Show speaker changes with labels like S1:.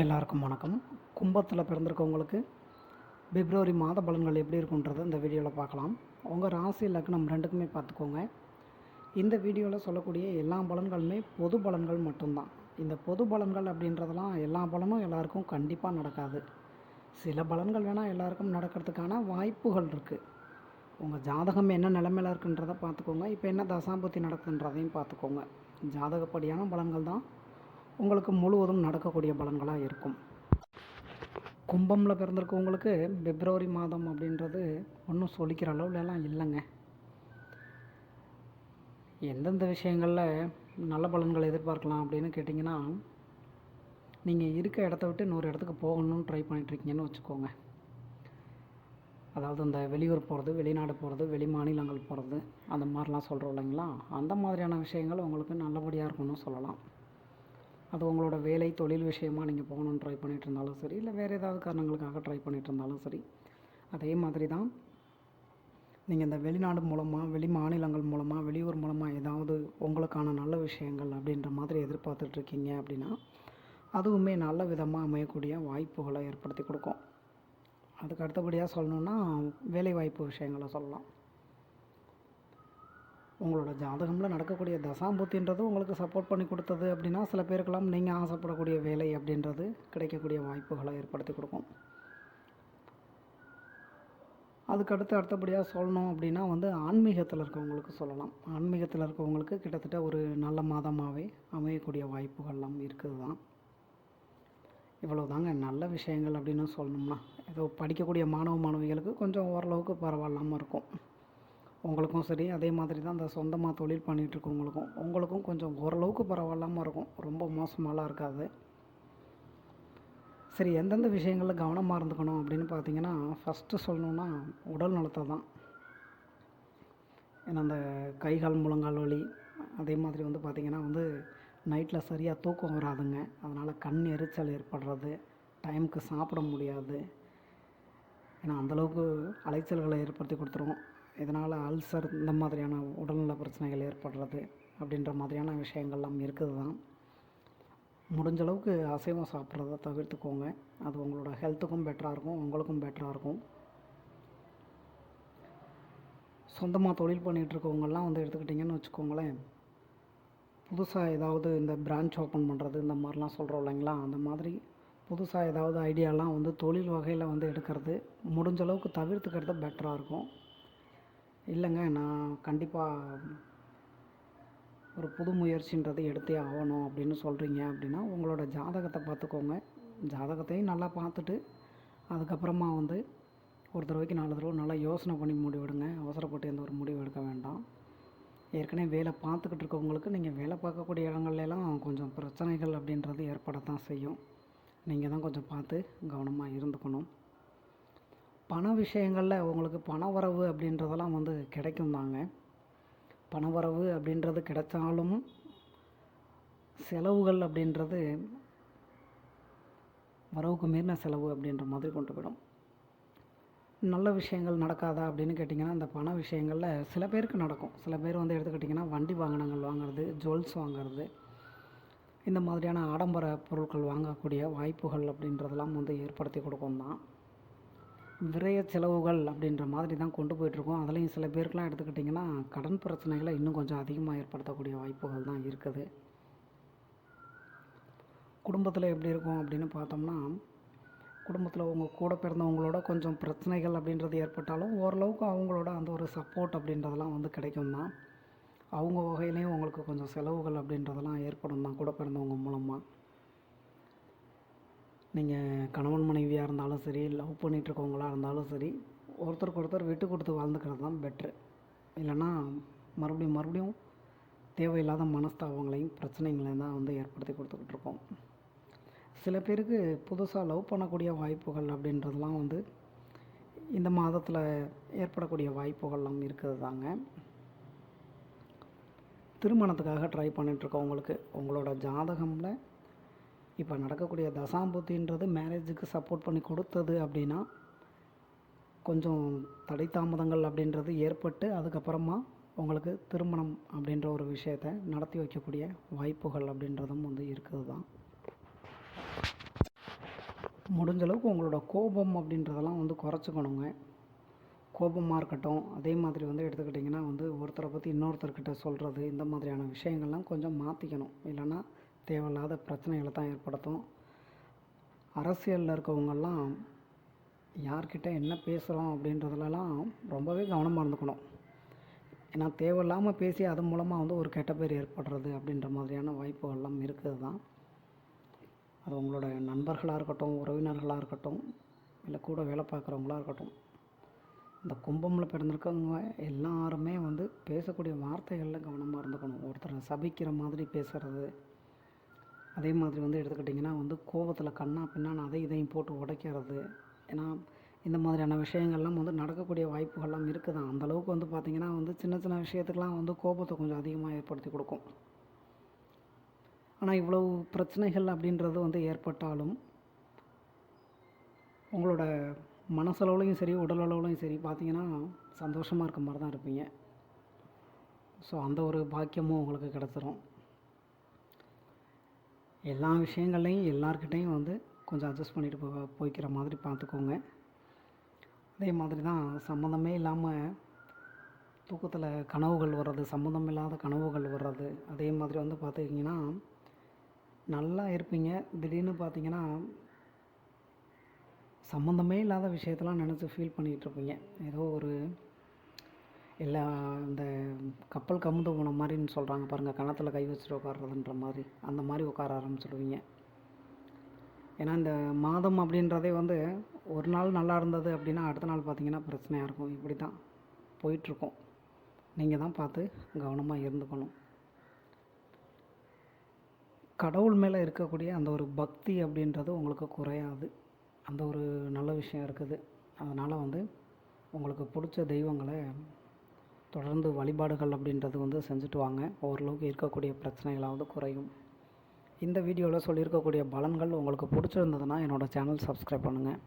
S1: எல்லாருக்கும் வணக்கம். கும்பத்தில் பிறந்திருக்கவங்களுக்கு பிப்ரவரி மாத பலன்கள் எப்படி இருக்குன்றத இந்த வீடியோவில் பார்க்கலாம். உங்கள் ராசி லக்னம் ரெண்டுக்குமே பார்த்துக்கோங்க. இந்த வீடியோவில் சொல்லக்கூடிய எல்லா பலன்களுமே பொது பலன்கள் மட்டும்தான். இந்த பொது பலன்கள் அப்படின்றதெல்லாம் எல்லா பலனும் எல்லாருக்கும் கண்டிப்பாக நடக்காது. சில பலன்கள் வேணால் எல்லாருக்கும் நடக்கிறதுக்கான வாய்ப்புகள் இருக்குது உங்கள் ஜாதகம் என்ன நிலமையில இருக்குன்றதை பார்த்துக்கோங்க. இப்போ என்ன தசாம்பத்தி நடக்குதுன்றதையும் பார்த்துக்கோங்க. ஜாதகப்படியான பலன்கள் தான். உங்களுக்கு முழுவதும் நடக்கக்கூடிய பலன்களாக இருக்கும். கும்பமில் பிறந்திருக்கவங்களுக்கு பிப்ரவரி மாதம் அப்படின்றது ஒன்றும் சொல்லிக்கிற அளவுலலாம் இல்லைங்க. எந்தெந்த விஷயங்களில் நல்ல பலன்களை எதிர்பார்க்கலாம் அப்படின்னு கேட்டிங்கன்னா நீங்கள் இருக்க இடத்த விட்டு இன்னொரு இடத்துக்கு போகணும்னு ட்ரை பண்ணிகிட்ருக்கீங்கன்னு வச்சுக்கோங்க. அதாவது இந்த வெளியூர் போகிறது வெளிநாடு போகிறது வெளி மாநிலங்கள் போகிறது அந்த மாதிரிலாம் சொல்கிறோம் இல்லைங்களா? அந்த மாதிரியான விஷயங்கள் உங்களுக்கு நல்லபடியாக இருக்கும்னு சொல்லலாம். அது உங்களோட வேலை தொழில் விஷயமாக நீங்கள் போகணுன்னு ட்ரை பண்ணிகிட்டு இருந்தாலும் சரி இல்லை வேறு ஏதாவது காரணங்களுக்காக ட்ரை பண்ணிகிட்டு இருந்தாலும் சரி அதே மாதிரி தான் நீங்கள் இந்த வெளிநாடு மூலமாக வெளி மாநிலங்கள் மூலமாக வெளியூர் மூலமாக ஏதாவது உங்களுக்கான நல்ல விஷயங்கள் அப்படின்ற மாதிரி எதிர்பார்த்துட்ருக்கீங்க அப்படின்னா அதுவுமே நல்ல விதமாக அமையக்கூடிய வாய்ப்புகளை ஏற்படுத்தி கொடுக்கும். அதுக்கு அடுத்தபடியாக சொல்லணுன்னா வேலைவாய்ப்பு விஷயங்களை சொல்லலாம். உங்களோட ஜாதகமில் நடக்கக்கூடிய தசாம்பூத்தின்றது உங்களுக்கு சப்போர்ட் பண்ணி கொடுத்தது அப்படின்னா சில பேருக்கெல்லாம் நீங்கள் ஆசைப்படக்கூடிய வேலை அப்படின்றது கிடைக்கக்கூடிய வாய்ப்புகளை ஏற்படுத்தி கொடுக்கும். அதுக்கடுத்து அடுத்தபடியாக சொல்லணும் அப்படின்னா வந்து ஆன்மீகத்தில் இருக்கவங்களுக்கு சொல்லலாம். ஆன்மீகத்தில் இருக்கவங்களுக்கு கிட்டத்தட்ட ஒரு நல்ல மாதமாகவே அமையக்கூடிய வாய்ப்புகள்லாம் இருக்குது தான் இவ்வளோ தாங்க நல்ல விஷயங்கள் அப்படின்னு சொல்லணும்னா ஏதோ படிக்கக்கூடிய மாணவ மாணவிகளுக்கு கொஞ்சம் ஓரளவுக்கு பரவாயில்லாமல் இருக்கும். உங்களுக்கும் சரி அதே மாதிரி தான் இந்த சொந்தமாக தொழில் பண்ணிகிட்ருக்கவங்களுக்கும் உங்களுக்கும் கொஞ்சம் ஓரளவுக்கு பரவாயில்லாமல் இருக்கும். ரொம்ப மோசமாலாம் இருக்காது. சரி எந்தெந்த விஷயங்களில் கவனமாக இருந்துக்கணும் அப்படின்னு பார்த்தீங்கன்னா ஃபஸ்ட்டு சொல்லணுன்னா உடல் நலத்தை தான். ஏன்னா அந்த கை கால் முழங்கால் வலி அதே மாதிரி வந்து பார்த்திங்கன்னா வந்து நைட்டில் சரியாக தூக்கம் வராதுங்க. அதனால் கண் எரிச்சல் ஏற்படுறது டைமுக்கு சாப்பிட முடியாது. ஏன்னா அந்தளவுக்கு அலைச்சல்களை ஏற்படுத்தி கொடுத்துரும். இதனால் அல்சர் இந்த மாதிரியான உடல்நல பிரச்சனைகள் ஏற்படுறது அப்படின்ற மாதிரியான விஷயங்கள்லாம் இருக்குது தான் முடிஞ்ச அளவுக்கு அசைவம் சாப்பிட்றத தவிர்த்துக்கோங்க. அது உங்களோட ஹெல்த்துக்கும் பெட்டராக இருக்கும் உங்களுக்கும் பெட்டராக இருக்கும். சொந்தமாக தொழில் பண்ணிகிட்ருக்கவங்கெல்லாம் வந்து எடுத்துக்கிட்டிங்கன்னு வச்சுக்கோங்களேன். புதுசாக ஏதாவது இந்த பிரான்ச் ஓப்பன் பண்ணுறது இந்த மாதிரிலாம் சொல்கிறோம் இல்லைங்களா? அந்த மாதிரி புதுசாக ஏதாவது ஐடியாலாம் வந்து தொழில் வகையில் வந்து எடுக்கிறது முடிஞ்ச அளவுக்கு தவிர்த்துக்கிறது பெட்டராக இருக்கும். இல்லைங்க நான் கண்டிப்பாக ஒரு புது முயற்சின்றதை எடுத்தே ஆகணும் அப்படின்னு சொல்கிறீங்க அப்படின்னா உங்களோட ஜாதகத்தை பார்த்துக்கோங்க. ஜாதகத்தையும் நல்லா பார்த்துட்டு அதுக்கப்புறமா வந்து ஒரு தடவைக்கு நாலு தடவை நல்லா யோசனை பண்ணி முடிவெடுங்க. அவசரப்பட்டு எந்த ஒரு முடிவு எடுக்க வேண்டாம். ஏற்கனவே வேலை பார்த்துக்கிட்டு இருக்கவங்களுக்கு நீங்கள் வேலை பார்க்கக்கூடிய இடங்கள்லாம் கொஞ்சம் பிரச்சனைகள் அப்படின்றது ஏற்படத்தான் செய்யும். நீங்கள் தான் கொஞ்சம் பார்த்து கவனமாக இருந்துக்கணும். பண விஷயங்களில் உங்களுக்கு பண வரவு அப்படின்றதெல்லாம் வந்து கிடைக்கும் தாங்க. பண வரவு அப்படின்றது கிடைச்சாலும் செலவுகள் அப்படின்றது வரவுக்கு மீறின செலவு அப்படின்ற மாதிரி கொண்டு போயிடும். நல்ல விஷயங்கள் நடக்காதா அப்படின்னு கேட்டிங்கன்னா இந்த பண விஷயங்களில் சில பேருக்கு நடக்கும். சில பேர் வந்து எடுத்துக்கிட்டிங்கன்னா வண்டி வாகனங்கள் வாங்குறது ஜுவல்ஸ் வாங்குறது இந்த மாதிரியான ஆடம்பர பொருட்கள் வாங்கக்கூடிய வாய்ப்புகள் அப்படின்றதெல்லாம் வந்து ஏற்படுத்தி கொடுக்கும் தான். விரைய செலவுகள் அப்படின்ற மாதிரி தான் கொண்டு போயிட்டுருக்கோம். அதுலேயும் சில பேருக்கெலாம் எடுத்துக்கிட்டிங்கன்னா கடன் பிரச்சனைகளை இன்னும் கொஞ்சம் அதிகமாக ஏற்படுத்தக்கூடிய வாய்ப்புகள் தான் இருக்குது. குடும்பத்தில் எப்படி இருக்கும் அப்படின்னு பார்த்தோம்னா குடும்பத்தில் உங்கள் கூட பிறந்தவங்களோட கொஞ்சம் பிரச்சனைகள் அப்படின்றது ஏற்பட்டாலும் ஓரளவுக்கு அவங்களோட அந்த ஒரு சப்போர்ட் அப்படின்றதெல்லாம் வந்து கிடைக்கும் தான். அவங்க வகையிலையும் உங்களுக்கு கொஞ்சம் செலவுகள் அப்படின்றதெல்லாம் ஏற்படும் தான் கூட பிறந்தவங்க மூலமாக நீங்கள் கணவன் மனைவியாக இருந்தாலும் சரி லவ் பண்ணிகிட்ருக்கவங்களாக இருந்தாலும் சரி ஒருத்தருக்கு ஒருத்தர் விட்டு கொடுத்து வாழ்ந்துக்கிறது தான் பெட்ரு. இல்லைன்னா மறுபடியும் மறுபடியும் தேவையில்லாத மனஸ்தாபங்களையும் பிரச்சனைகளையும் தான் வந்து ஏற்படுத்தி கொடுத்துக்கிட்டு இருக்கோம். சில பேருக்கு புதுசாக லவ் பண்ணக்கூடிய வாய்ப்புகள் அப்படின்றதெல்லாம் வந்து இந்த மாதத்தில் ஏற்படக்கூடிய வாய்ப்புகள்லாம் இருக்குது தாங்க. திருமணத்துக்காக ட்ரை பண்ணிகிட்ருக்கவங்களுக்கு உங்களோட ஜாதகமில் இப்போ நடக்கக்கூடிய தசாம்புத்தின்றது மேரேஜுக்கு சப்போர்ட் பண்ணி கொடுத்தது அப்படின்னா கொஞ்சம் தடை தாமதங்கள் அப்படின்றது ஏற்பட்டு அதுக்கப்புறமா உங்களுக்கு திருமணம் அப்படின்ற ஒரு விஷயத்தை நடத்தி வைக்கக்கூடிய வாய்ப்புகள் அப்படின்றதும் வந்து இருக்குது தான் முடிஞ்சளவுக்கு உங்களோட கோபம் அப்படின்றதெல்லாம் வந்து குறைச்சிக்கணுங்க. கோபமாக இருக்கட்டும் அதே மாதிரி வந்து எடுத்துக்கிட்டிங்கன்னா வந்து ஒருத்தரை பற்றி இன்னொருத்தர்கிட்ட சொல்கிறது இந்த மாதிரியான விஷயங்கள்லாம் கொஞ்சம் மாற்றிக்கணும் இல்லைன்னா தேவையில்லாத பிரச்சனைகளை தான் ஏற்படுத்தும். அரசியலில் இருக்கவங்கெல்லாம் யார்கிட்ட என்ன பேசுகிறோம் அப்படின்றதுலலாம் ரொம்பவே கவனமாக இருந்துக்கணும். ஏன்னா தேவையில்லாமல் பேசி அது மூலமாக வந்து ஒரு கெட்ட பேர் ஏற்படுறது அப்படின்ற மாதிரியான வாய்ப்புகள்லாம் இருக்குது தான். அது உங்களோட நண்பர்களாக இருக்கட்டும் உறவினர்களாக இருக்கட்டும் இல்லை கூட வேலை பார்க்குறவங்களா இருக்கட்டும் இந்த கும்பமில் பிறந்திருக்கவங்க எல்லாருமே வந்து பேசக்கூடிய வார்த்தைகளில் கவனமாக இருந்துக்கணும். ஒருத்தரை சபிக்கிற மாதிரி பேசுகிறது அதே மாதிரி வந்து எடுத்துக்கிட்டிங்கன்னா வந்து கோபத்தில் கண்ணா பின்னான்னு அதை இதையும் போட்டு உடைக்கிறது. ஏன்னா இந்த மாதிரியான விஷயங்கள்லாம் வந்து நடக்கக்கூடிய வாய்ப்புகள்லாம் இருக்குது தான் அந்தளவுக்கு வந்து பார்த்திங்கன்னா வந்து சின்ன சின்ன விஷயத்துக்கெலாம் வந்து கோபத்தை கொஞ்சம் அதிகமாக ஏற்படுத்தி கொடுக்கும். ஆனால் இவ்வளவு பிரச்சனைகள் அப்படின்றது வந்து ஏற்பட்டாலும் உங்களோட மனசளவுலையும் சரி உடலளவுலையும் சரி பார்த்திங்கன்னா சந்தோஷமாக இருக்க மாதிரி தான் இருப்பீங்க. ஸோ அந்த ஒரு பாக்கியமும் உங்களுக்கு கிடச்சிரும். எல்லா விஷயங்கள்லையும் எல்லார்கிட்டேயும் வந்து கொஞ்சம் அட்ஜஸ்ட் பண்ணிட்டு போ போய்க்கிற மாதிரி பார்த்துக்கோங்க. அதே மாதிரி தான் சம்மந்தமே இல்லாமல் தூக்கத்தில் கனவுகள் வர்றது சம்மந்தம் இல்லாத கனவுகள் வர்றது அதே மாதிரி வந்து பார்த்துக்கிங்கன்னா நல்லா இருப்பீங்க. திடீர்னு பார்த்தீங்கன்னா சம்மந்தமே இல்லாத விஷயத்தெல்லாம் நினச்சி ஃபீல் பண்ணிகிட்ருப்பீங்க ஏதோ ஒரு எல்லா இந்த கப்பல் கமுந்து போன மாதிரின்னு சொல்கிறாங்க பாருங்கள் கணத்தில் கை வச்சுட்டு உட்கார்றதுன்ற மாதிரி. அந்த மாதிரி உட்கார ஆரம்பிச்சிடுவீங்க. ஏன்னா இந்த மாதம் அப்படின்றதே வந்து ஒரு நாள் நல்லா இருந்தது அப்படின்னா அடுத்த நாள் பார்த்தீங்கன்னா பிரச்சனையாக இருக்கும். இப்படி தான் போயிட்டுருக்கும். நீங்கள் தான் பார்த்து கவனமாக இருந்துக்கணும். கடவுள் மேலே இருக்கக்கூடிய அந்த ஒரு பக்தி அப்படின்றது உங்களுக்கு குறையாது. அந்த ஒரு நல்ல விஷயம் இருக்குது. அதனால் வந்து உங்களுக்கு பிடிச்ச தெய்வங்களை தொடர்ந்து வழிபாடுகள் அப்படின்றது வந்து செஞ்சுட்டு வாங்க ஓரளவுக்கு இருக்கக்கூடிய பிரச்சனைகளாவது குறையும். இந்த வீடியோவில் சொல்லியிருக்கக்கூடிய பலன்கள் உங்களுக்கு பிடிச்சிருந்ததுன்னா என்னோடய சேனல் சப்ஸ்கிரைப் பண்ணுங்கள்